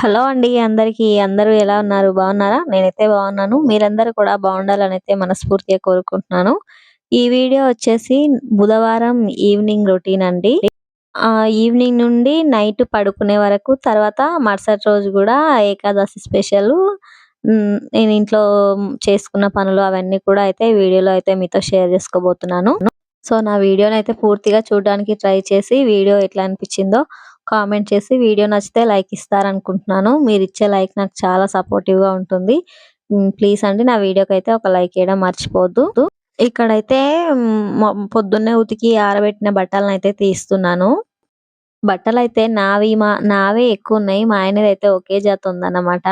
Hello అండి అందరికీ. అందరూ ఎలా ఉన్నారు? బాగున్నారా? నేనైతే బాగున్నాను. మీరందరూ కూడా బాగుండాలని అయితే మనస్ఫూర్తిగా కోరుకుంటున్నాను. ఈ వీడియో వచ్చేసి బుధవారం ఈవినింగ్ రొటీన్ అండి. ఆ ఈవినింగ్ నుండి నైట్ పడుకునే వరకు తర్వాత మరుసటి రోజు కూడా ఏకాదశి స్పెషల్ నేను ఇంట్లో చేసుకున్న పనులు అవన్నీ కూడా అయితే వీడియోలో అయితే మీతో షేర్ చేసుకోబోతున్నాను. సో నా వీడియోని అయితే పూర్తిగా చూడడానికి ట్రై చేసి వీడియో ఎట్లా అనిపించిందో కామెంట్ చేసి వీడియో నచ్చితే లైక్ ఇస్తారనుకుంటున్నాను. మీరు ఇచ్చే లైక్ నాకు చాలా సపోర్టివ్గా ఉంటుంది. ప్లీజ్ అండి నా వీడియోకి అయితే ఒక లైక్ వేయడం మర్చిపోద్దు ఇక్కడైతే పొద్దున్నే ఉతికి ఆరబెట్టిన బట్టలను అయితే తీస్తున్నాను. బట్టలు అయితే నావి మా నావే ఎక్కువ ఉన్నాయి మా ఆయనది అయితే ఒకే జాతి ఉందన్నమాట.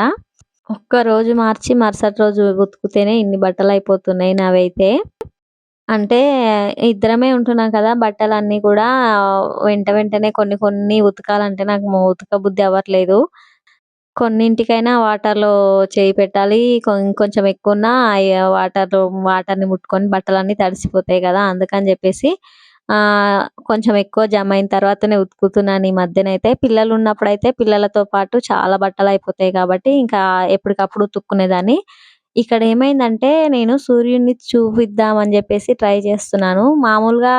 ఒక్క రోజు మార్చి మరుసటి రోజు ఉతికితేనే ఇన్ని బట్టలు అయిపోతున్నాయి నావైతే. అంటే ఇద్దరమే ఉంటున్నాం కదా బట్టలన్నీ కూడా వెంట వెంటనే కొన్ని కొన్ని ఉతకాలంటే నాకు ఉతక బుద్ధి అవ్వట్లేదు. కొన్నింటికైనా వాటర్లో చేయి పెట్టాలి కొంచెం ఎక్కువ ఉన్నా వాటర్లో వాటర్ని ముట్టుకొని బట్టలన్నీ తడిసిపోతాయి కదా అందుకని చెప్పేసి కొంచెం ఎక్కువ జమ అయిన తర్వాతనే ఉతుకుతున్నాను ఈ మధ్యనైతే. పిల్లలు ఉన్నప్పుడు అయితే పిల్లలతో పాటు చాలా బట్టలు అయిపోతాయి కాబట్టి ఇంకా ఎప్పటికప్పుడు ఉతుక్కునేదాన్ని. ఇక్కడ ఏమైందంటే నేను సూర్యుడిని చూపిద్దామని చెప్పేసి ట్రై చేస్తున్నాను. మామూలుగా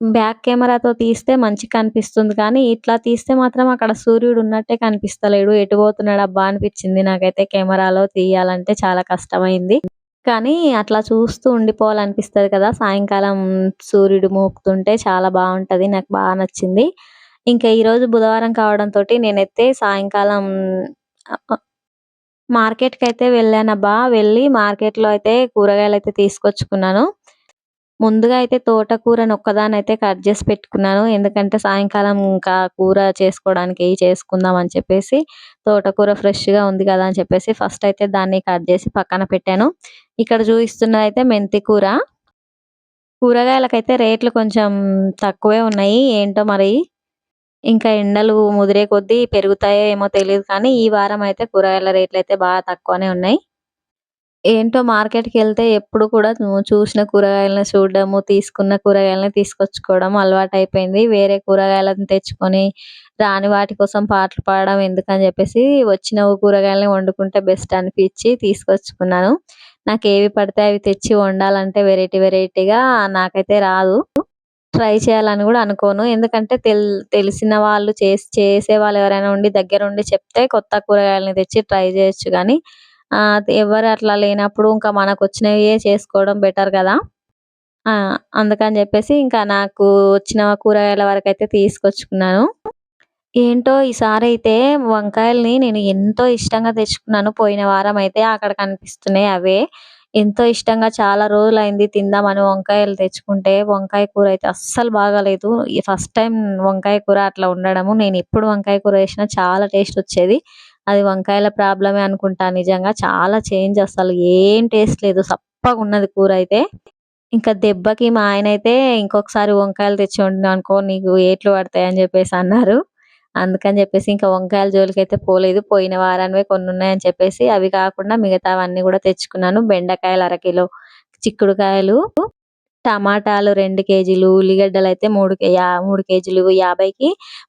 బ్యాక్ కెమెరాతో తీస్తే మంచిగా కనిపిస్తుంది కానీ ఇట్లా తీస్తే మాత్రం అక్కడ సూర్యుడు ఉన్నట్టే కనిపిస్తలేడు. ఎటు పోతున్నాడు అబ్బా అనిపించింది నాకైతే కెమెరాలో తీయాలంటే చాలా కష్టమైంది. కానీ అట్లా చూస్తూ ఉండిపోవాలనిపిస్తుంది కదా సాయంకాలం సూర్యుడు మోగుతుంటే చాలా బాగుంటుంది నాకు బాగా నచ్చింది. ఇంకా ఈరోజు బుధవారం కావడంతో నేనైతే సాయంకాలం మార్కెట్కి అయితే వెళ్ళానబ్బా. వెళ్ళి మార్కెట్లో అయితే కూరగాయలు అయితే తీసుకొచ్చుకున్నాను. ముందుగా అయితే తోటకూరను ఒక్కదాని అయితే కట్ చేసి పెట్టుకున్నాను. ఎందుకంటే సాయంకాలం ఇంకా కూర చేసుకోవడానికి చేసుకుందాం అని చెప్పేసి తోటకూర ఫ్రెష్గా ఉంది కదా అని చెప్పేసి ఫస్ట్ అయితే దాన్ని కట్ చేసి పక్కన పెట్టాను. ఇక్కడ చూపిస్తున్నది అయితే మెంతి కూర. కూరగాయలకైతే రేట్లు కొంచెం తక్కువే ఉన్నాయి. ఏంటో మరి ఇంకా ఎండలు ముదిరే కొద్దీ పెరుగుతాయో ఏమో తెలియదు కానీ ఈ వారం అయితే కూరగాయల రేట్లు అయితే బాగా తక్కువనే ఉన్నాయి. ఏంటో మార్కెట్కి వెళ్తే ఎప్పుడు కూడా చూసిన కూరగాయలను చూడడము తీసుకున్న కూరగాయలని తీసుకొచ్చుకోవడం అలవాటు అయిపోయింది. వేరే కూరగాయలను తెచ్చుకొని రాని వాటి కోసం పాటలు పాడడం ఎందుకని చెప్పేసి వచ్చిన కూరగాయలని వండుకుంటే బెస్ట్ అనిపించి తీసుకొచ్చుకున్నాను. నాకు ఏవి పడితే అవి తెచ్చి వండాలంటే వెరైటీ వెరైటీగా నాకైతే రాదు. ట్రై చేయాలని కూడా అనుకోను. ఎందుకంటే తెల్ తెలిసిన వాళ్ళు చేసి చేసే వాళ్ళు ఎవరైనా ఉండి దగ్గర ఉండి చెప్తే కొత్త కూరగాయలని తెచ్చి ట్రై చేయొచ్చు కానీ ఎవరు అట్లా లేనప్పుడు ఇంకా మనకు వచ్చినవే చేసుకోవడం బెటర్ కదా. అందుకని చెప్పేసి ఇంకా నాకు వచ్చిన కూరగాయల వరకు అయితే తీసుకొచ్చుకున్నాను. ఏంటో ఈసారి అయితే వంకాయల్ని నేను ఎంతో ఇష్టంగా తెచ్చుకున్నాను. పోయిన వారం అయితే అక్కడ కనిపిస్తున్నాయి అవే. ఎంతో ఇష్టంగా చాలా రోజులు అయింది తిందామని వంకాయలు తెచ్చుకుంటే వంకాయ కూర అయితే అస్సలు బాగాలేదు. ఫస్ట్ టైం వంకాయ కూర అట్లా ఉండడము. నేను ఎప్పుడు వంకాయ కూర వేసినా చాలా టేస్ట్ వచ్చేది. అది వంకాయల ప్రాబ్లమే అనుకుంటా నిజంగా. చాలా చేంజ్ అసలు ఏం టేస్ట్ లేదు. సప్పగా ఉన్నది కూర అయితే. ఇంకా దెబ్బకి మా ఆయన అయితే ఇంకొకసారి వంకాయలు తెచ్చి వండినా అనుకో నీకు ఏట్లు పడతాయి అని చెప్పేసి అన్నారు. అందుకని చెప్పేసి ఇంకా వంకాయల జోలికి అయితే పోలేదు. పోయిన వారానివే కొన్ని ఉన్నాయని చెప్పేసి అవి కాకుండా మిగతావన్నీ కూడా తెచ్చుకున్నాను. బెండకాయలు అరకిలో చిక్కుడుకాయలు టమాటాలు రెండు కేజీలు ఉల్లిగడ్డలు అయితే మూడు మూడు కేజీలు యాభైకి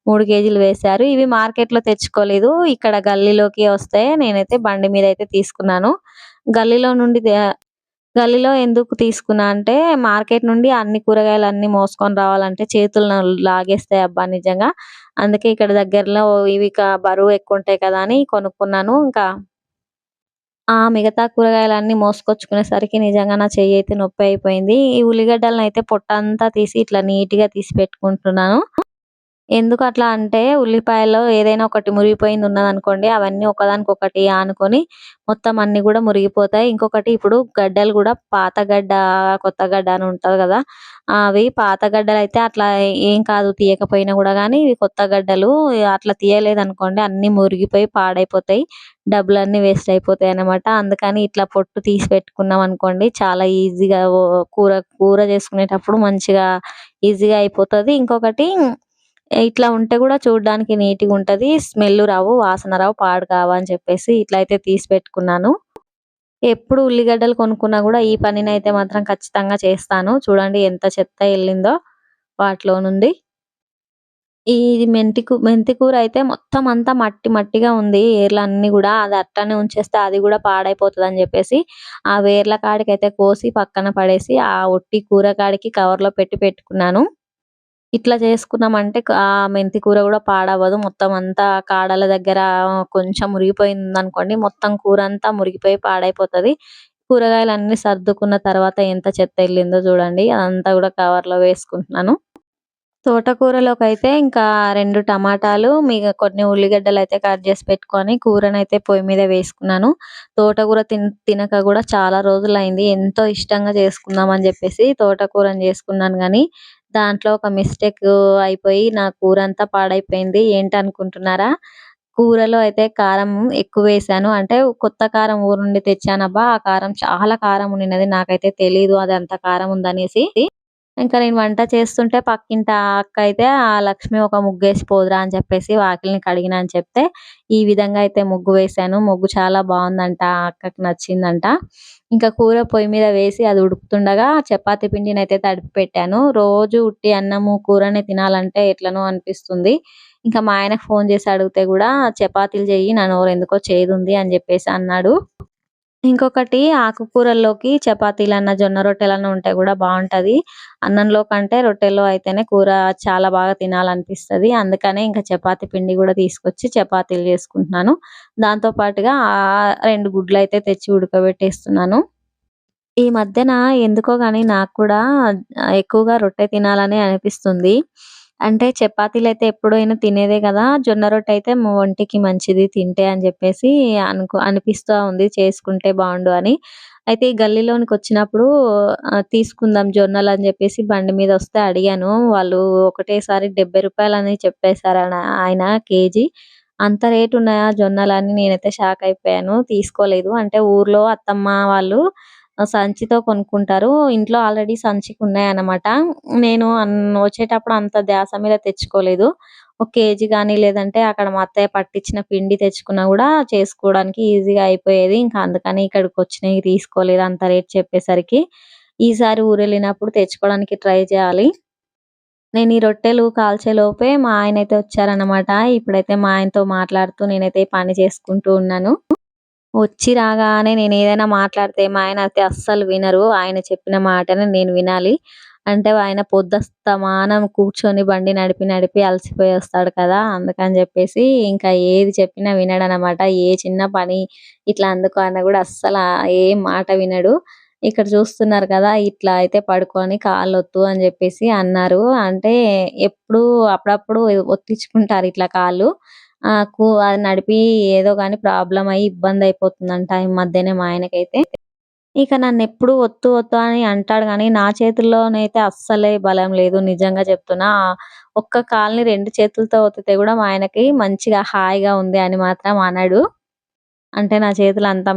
మూడు కేజీలు వేశారు. ఇవి మార్కెట్లో తెచ్చుకోలేదు. ఇక్కడ గల్లీలోకి వస్తే నేనైతే బండి మీద అయితే తీసుకున్నాను. గల్లీలో నుండి గల్లీలో ఎందుకు తీసుకున్నా అంటే మార్కెట్ నుండి అన్ని కూరగాయలు అన్ని మోసుకొని రావాలంటే చేతులు లాగేస్తాయి అబ్బా నిజంగా. అందుకే ఇక్కడ దగ్గరలో ఇవి బరువు ఎక్కువ ఉంటాయి కదా అని కొనుక్కున్నాను. ఇంకా ఆ మిగతా కూరగాయలన్నీ మోసుకొచ్చుకునేసరికి నిజంగా నా చెయ్యి అయితే నొప్పి అయిపోయింది. ఈ ఉల్లిగడ్డలను అయితే పొట్టంతా తీసి ఇట్లా నీట్గా తీసి పెట్టుకుంటున్నాను. ఎందుకు అట్లా అంటే ఉల్లిపాయలో ఏదైనా ఒకటి మురిగిపోయింది ఉన్నదనుకోండి అవన్నీ ఒకదానికొకటి ఆనుకొని మొత్తం అన్ని కూడా మురిగిపోతాయి. ఇంకొకటి ఇప్పుడు గడ్డలు కూడా పాత గడ్డ కొత్త గడ్డ అని ఉంటుంది కదా అవి పాత గడ్డలు అయితే అట్లా ఏం కాదు తీయకపోయినా కూడా కానీ ఇవి కొత్త గడ్డలు అట్లా తీయలేదు అనుకోండి అన్ని మురిగిపోయి పాడైపోతాయి డబ్బులన్నీ వేస్ట్ అయిపోతాయి అనమాట అందుకని ఇట్లా పొట్టు తీసి పెట్టుకున్నాం అనుకోండి చాలా ఈజీగా కూర కూర చేసుకునేటప్పుడు మంచిగా ఈజీగా అయిపోతుంది. ఇంకొకటి ఇట్లా ఉంటే కూడా చూడడానికి నీట్గా ఉంటుంది స్మెల్ రావు వాసన రావు పాడు కావు అని చెప్పేసి ఇట్లా అయితే తీసి పెట్టుకున్నాను ఎప్పుడు ఉల్లిగడ్డలు కొనుక్కున్నా కూడా ఈ పనిని అయితే మాత్రం ఖచ్చితంగా చేస్తాను చూడండి ఎంత చెత్త వెళ్ళిందో వాటిలో నుండి ఇది మెంతి కూ మెంతి కూర అయితే మొత్తం అంతా మట్టి మట్టిగా ఉంది. ఏర్లు అన్ని కూడా అది అట్టనే ఉంచేస్తే అది కూడా పాడైపోతుంది అని చెప్పేసి ఆ వేర్ల కాడికి అయితే కోసి పక్కన పడేసి, ఆ ఒట్టి కూర కాడికి కవర్‌లో పెట్టి పెట్టుకున్నాను. ఇట్లా చేసుకున్నామంటే ఆ మెంతి కూర కూడా పాడవ్వదు. మొత్తం అంతా కాడల దగ్గర కొంచెం మురిగిపోయిందనుకోండి, మొత్తం కూర అంతా మురిగిపోయి పాడైపోతది. అన్ని సర్దుకున్న తర్వాత ఎంత చెత్త వెళ్ళిందో చూడండి అదంతా కూడా కవర్‌లో వేసుకుంటున్నాను. తోటకూరలోకి అయితే ఇంకా రెండు టమాటాలు, మీ కొన్ని ఉల్లిగడ్డలు అయితే కట్ చేసి పెట్టుకొని కూరనైతే పొయ్యి మీద వేసుకున్నాను. తోటకూర తిన్ తినక కూడా చాలా రోజులైంది ఎంతో ఇష్టంగా చేసుకుందాం అని జెప్పేసి తోటకూరని చేసుకున్నాను కానీ దాంట్లో ఒక మిస్టేక్ అయిపోయి నా కూర అంతా పాడైపోయింది. ఏంటనుకుంటున్నారా? కూరలో అయితే కారం ఎక్కువ వేసాను అంటే కొత్త కారం ఊరు నుండి తెచ్చానబ్బా! ఆ కారం చాలా కారం ఉండినది. నాకైతే తెలీదు అది అంత కారం ఉందనేసి. ఇంకా నేను వంట చేస్తుంటే పక్కింటి అక్క అయితే ఆ లక్ష్మి ఒక ముగ్గేసి పోదురా అని చెప్పేసి వాకిలిని కడిగిన అని చెప్తే, ఈ విధంగా అయితే ముగ్గు వేశాను. ముగ్గు చాలా బాగుందంట ఆ అక్కకి నచ్చిందంట. ఇంకా కూర పొయ్యి మీద వేసి అది ఉడుకుతుండగా చపాతీ పిండినైతే తడిపి పెట్టాను. రోజు ఉట్టి అన్నము, కూరనే తినాలంటే ఎట్లనో అనిపిస్తుంది. ఇంకా మా ఆయనకు ఫోన్ చేసి అడిగితే కూడా చపాతీలు చెయ్యి నా నోరెందుకో చేదుంది అని చెప్పేసి అన్నాడు. ఇంకొకటి ఆకుకూరల్లోకి చపాతీలన్నా, జొన్న రొట్టెలన్నా ఉంటే గూడా బావుంటది. అన్నంలో కంటే రొట్టెల్లో అయితేనే కూర చాలా బాగా తినాలనిపిస్తది. అందుకనే ఇంకా చపాతీ పిండి గూడా తీసుకొచ్చి చపాతీలు చేసుకుంటున్నాను. దాంతో పాటుగా ఆహ్, 2 గుడ్లయితే తెచ్చి ఉడకబెట్టేస్తున్నాను. ఈ మధ్యన ఎందుకో గాని నాకు కూడా ఎక్కువగా రొట్టె తినాలనే అనిపిస్తుంది. అంటే చపాతీలు అయితే ఎప్పుడైనా తినేదే కదా జొన్న రొట్టె అయితే మా ఒంటికి మంచిది తింటే అని చెప్పేసి అనుకో అనిపిస్తా ఉంది చేసుకుంటే బాగుండు అని. అయితే ఈ గల్లీలోనికి వచ్చినప్పుడు తీసుకుందాం జొన్నలు అని చెప్పేసి బండి మీద వస్తే అడిగాను. వాళ్ళు ఒకటేసారి డెబ్బై రూపాయలు అని చెప్పేశారు ఆయన కేజీ. అంత రేట్ ఉన్నాయా జొన్నలు అని నేనైతే షాక్ అయిపోయాను. తీసుకోలేదు. అంటే ఊర్లో అత్తమ్మ వాళ్ళు సంచితో కొనుక్కుంటారు. ఇంట్లో ఆల్రెడీ సంచికి ఉన్నాయన్నమాట. నేను వచ్చేటప్పుడు అంత ధ్యాస మీద తెచ్చుకోలేదు. ఒక కేజీ కానీ లేదంటే అక్కడ మా అత్తయ్య పట్టించిన పిండి తెచ్చుకున్నా కూడా చేసుకోవడానికి ఈజీగా అయిపోయేది. ఇంకా అందుకని ఇక్కడికి వచ్చినవి తీసుకోలేదు అంత రేట్ చెప్పేసరికి. ఈసారి ఊరెళ్ళినప్పుడు తెచ్చుకోవడానికి ట్రై చేయాలి. నేను ఈ రొట్టెలు కాల్చేలోపే మా ఆయనైతే వచ్చారన్నమాట. ఇప్పుడైతే మా ఆయనతో మాట్లాడుతూ నేనైతే పని చేసుకుంటూ ఉన్నాను. వచ్చి రాగానే నేను ఏదైనా మాట్లాడితే మా ఆయన అయితే అస్సలు వినరు. ఆయన చెప్పిన మాటనే నేను వినాలి. అంటే ఆయన పొద్దుస్తమానం కూర్చొని బండి నడిపి, నడిపి అలసిపోయి వస్తాడు కదా! అందుకని చెప్పేసి ఇంకా ఏది చెప్పినా వినడనమాట. ఏ చిన్న పని ఇట్లా అందుకో అన్న కూడా అస్సలు ఏం మాట వినడు. ఇక్కడ చూస్తున్నారు కదా! ఇట్లా అయితే పడుకొని కాళ్ళొత్తు అని చెప్పేసి అన్నారు. అంటే ఎప్పుడు అప్పుడప్పుడు ఒత్తిచ్చుకుంటారు ఇట్లా కాళ్ళు. నాకు అది నడిపి ఏదో గాని ప్రాబ్లం అయ్యి ఇబ్బందయిపోతుందంట ఈ మధ్యనే మా ఆయనకైతే. ఇక నన్ను ఎప్పుడు ఒత్తు, ఒత్తు అని అంటాడు కానీ నా చేతుల్లోనైతే అస్సలే బలం లేదు. నిజంగా చెప్తున్నా. ఒక్క కాల్ని రెండు చేతులతో ఒత్తితే కూడా మా ఆయనకి మంచిగా హాయిగా ఉంది అని మాత్రం అనడు. అంటే నా చేతులు అంత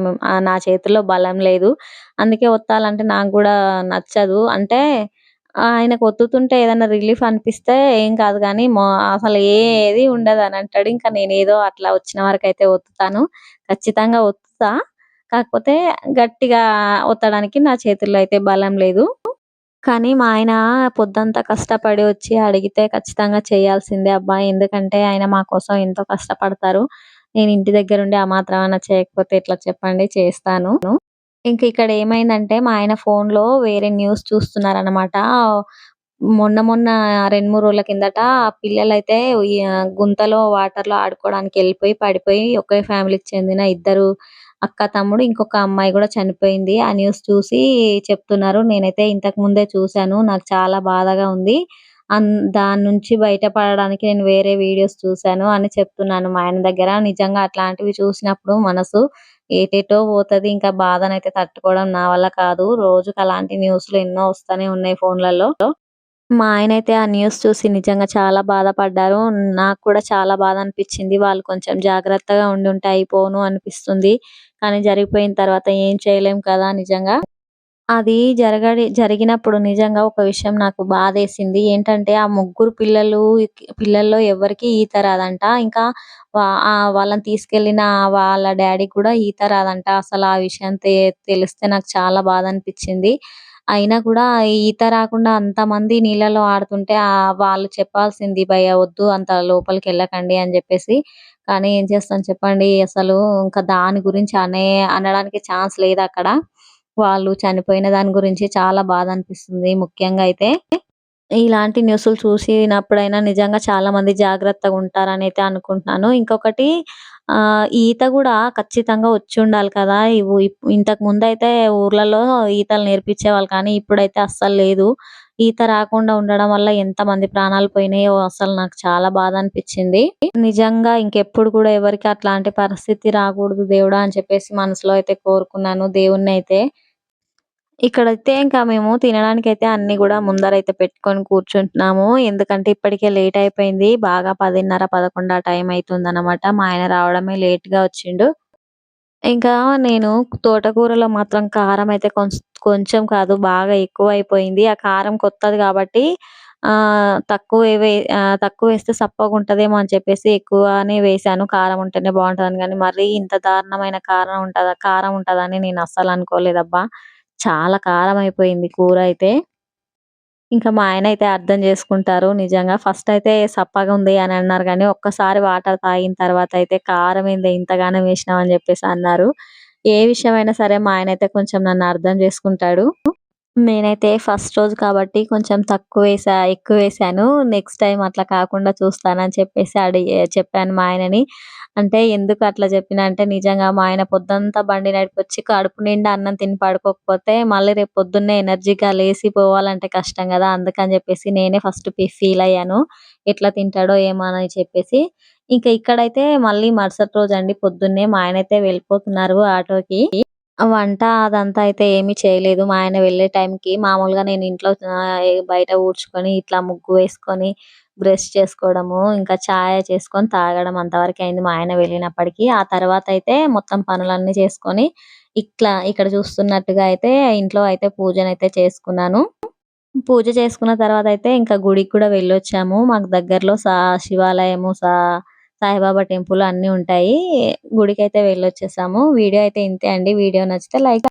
నా చేతుల్లో బలం లేదు. అందుకే ఒత్తాలంటే నాకు కూడా నచ్చదు. అంటే ఆయనకు ఒత్తుతుంటే ఏదైనా రిలీఫ్ అనిపిస్తే ఏం కాదు కానీ అసలు ఏది ఉండదు అని అంటాడు. ఇంకా నేనేదో అట్లా వచ్చిన వరకైతే ఒత్తుతాను. ఖచ్చితంగా ఒత్తుతా. కాకపోతే గట్టిగా ఒత్తడానికి నా చేతుల్లో అయితే బలం లేదు. కానీ మా ఆయన పొద్దంతా కష్టపడి వచ్చి అడిగితే ఖచ్చితంగా చేయాల్సిందే అబ్బాయి ఎందుకంటే ఆయన మా కోసం ఎంతో కష్టపడతారు. నేను ఇంటి దగ్గరుండి ఆ మాత్రమైనా చేయకపోతే ఎట్లా చెప్పండి చేస్తాను. ఇంక ఇక్కడ ఏమైందంటే మా ఆయన ఫోన్‌లో వేరే న్యూస్ చూస్తున్నారనమాట. మొన్న మొన్న 2, 3 రోజుల కిందట పిల్లలైతే గుంతలో వాటర్‌లో ఆడుకోవడానికి వెళ్ళిపోయి పడిపోయి ఒకే ఫ్యామిలీకి చెందిన ఇద్దరు అక్క, తమ్ముడు ఇంకొక అమ్మాయి కూడా చనిపోయింది. ఆ న్యూస్ చూసి చెప్తున్నారు. నేనైతే ఇంతకు ముందే చూసాను. నాకు చాలా బాధగా ఉంది. అన్ దాని నుంచి బయటపడడానికి నేను వేరే వీడియోస్ చూశాను అని చెప్తున్నాను మా ఆయన దగ్గర. నిజంగా అట్లాంటివి చూసినప్పుడు మనసు ఏటేటో పోతది. ఇంకా బాధనైతే తట్టుకోవడం నా వల్ల కాదు. రోజుకి అలాంటి న్యూస్‌లు ఎన్నో వస్తానే ఉన్నాయి ఫోన్‌లలో. మా ఆయన అయితే ఆ న్యూస్ చూసి నిజంగా చాలా బాధపడ్డారు. నాకు కూడా చాలా బాధ అనిపించింది వాళ్ళు కొంచెం జాగ్రత్తగా ఉండుంటే అయిపోను అనిపిస్తుంది. కానీ జరిగిపోయిన తర్వాత ఏం చేయలేం కదా! నిజంగా. అది జరగడి జరిగినప్పుడు నిజంగా ఒక విషయం నాకు బాధేసింది. ఏంటంటే ఆ ముగ్గురు పిల్లలు పిల్లల్లో ఎవ్వరికీ ఈత రాదంట. ఇంకా వా ఆహ్, వాళ్ళని తీసుకెళ్ళిన వాళ్ళ డ్యాడీకి కూడా ఈత రాదంట. అసలు ఆ విషయం తె తెలిస్తే నాకు చాలా బాధ అనిపించింది అయినా కూడా ఈత రాకుండా అంతమంది నీళ్ళలో ఆడుతుంటే ఆహ్, వాళ్ళు చెప్పాల్సింది భయ్యా వద్దు అంత లోపలికెళ్ళకండి అని జెప్పేసి. కానీ ఏం చేస్తాం చెప్పండి అసలు ఇంకా దాని గురించి అనే అనడానికి ఛాన్స్ లేదక్కడ. వాళ్ళు చనిపోయిన దాని గురించి చాలా బాధ అనిపిస్తుంది ముఖ్యంగా అయితే. ఇలాంటి న్యూస్లు చూసినప్పుడైనా నిజంగా చాలా మంది జాగ్రత్తగా ఉంటారని అయితే అనుకుంటున్నాను. ఇంకొకటి ఆ ఈత కూడా ఖచ్చితంగా వచ్చి ఉండాలి కదా! ఇవు ముందు అయితే ఊర్లలో ఈతలు నేర్పించేవాళ్ళు కానీ ఇప్పుడైతే అస్సలు లేదు. ఈత రాకుండా ఉండడం వల్ల ఎంత మంది ప్రాణాలు పోయినాయో అసలు నాకు చాలా బాధ అనిపించింది నిజంగా ఇంకెప్పుడు కూడా ఎవరికి అట్లాంటి పరిస్థితి రాకూడదు దేవుడా అని చెప్పేసి మనసులో అయితే కోరుకున్నాను దేవుడినైతే. ఇక్కడైతే ఇంకా మేము తినడానికి అయితే అన్ని కూడా ముందర అయితే పెట్టుకొని కూర్చుంటున్నాము. ఎందుకంటే ఇప్పటికే లేట్ అయిపోయింది. బాగా 10:30, 11 ఆ టైం అనమాట మా ఆయన రావడమే లేట్గా వచ్చిండు. ఇంకా నేను తోటకూరలో మాత్రం కారం అయితే కొంచెం కాదు బాగా ఎక్కువ అయిపోయింది ఆ కారం కొత్తది కాబట్టి ఆ తక్కువ తక్కువ వేస్తే సప్పగా ఉంటదేమో అని చెప్పేసి ఎక్కువనే వేసాను కారం ఉంటేనే బావుంటదని కానీ మరీ ఇంత దారుణమైన కారం ఉంటుందా కారం ఉంటుందని నేను అస్సలు అనుకోలేదబ్బా! చాలా కారం అయిపోయింది కూర అయితే. ఇంకా మా ఆయన అయితే అర్థం చేసుకుంటారు నిజంగా. ఫస్ట్ అయితే సప్పగుంది అని అన్నారు కానీ ఒక్కసారి వాటర్ తాగిన తర్వాత అయితే కారం ఏంది ఇంతగానం వేసినాం అని చెప్పేసి అన్నారు. ఏ విషయమైనా సరే మా ఆయన అయితే కొంచెం నన్ను అర్థం చేసుకుంటాడు. నేనైతే ఫస్ట్ రోజు కాబట్టి కొంచెం తక్కువ వేసా ఎక్కువ వేసాను నెక్స్ట్ టైం అట్లా కాకుండా చూస్తానని చెప్పేసి అడిగి చెప్పాను మా ఆయనని. అంటే ఎందుకు అట్లా చెప్పినా అంటే నిజంగా మా ఆయన పొద్దంతా బండి నడిపొచ్చి కడుపు నిండా అన్నం తిని పడుకోకపోతే మళ్ళీ రేపు పొద్దున్నే ఎనర్జీగా లేసి పోవాలంటే కష్టం కదా అందుకని చెప్పేసి నేనే ఫస్ట్ ఫీల్ అయ్యాను. ఎట్లా తింటాడో ఏమో అని చెప్పేసి. ఇంకా ఇక్కడైతే మళ్ళీ మరుసటి రోజు అండి పొద్దున్నే మా ఆయన అయితే వెళ్ళిపోతున్నారు ఆటోకి. వంట అదంతా అయితే ఏమీ చేయలేదు. మా ఆయన వెళ్ళే టైంకి మామూలుగా నేను ఇంట్లో ఆహ్, బయట ఊడ్చుకొని ఇట్లా ముగ్గు వేసుకొని బ్రష్ చేసుకోవడము, ఇంకా చాయ చేసుకొని తాగడం అంతవరకే అయింది మా ఆయన వెళ్ళినప్పటికి. ఆ తర్వాత అయితే మొత్తం పనులన్నీ చేసుకొని ఇట్లా ఇక్కడ చూస్తున్నట్టుగా అయితే ఇంట్లో అయితే పూజనైతే చేసుకున్నాను. పూజ చేసుకున్న తర్వాత అయితే ఇంకా గుడికి కూడా వెళ్ళొచ్చాము. మాకు దగ్గరలో సా శివాలయము, సా సాయిబాబా టెంపుల్ అన్ని ఉంటాయి. గుడికి అయితే వెళ్ళొచ్చేసాము. వీడియో అయితే ఇంతే అండి. వీడియో నచ్చితే లైక్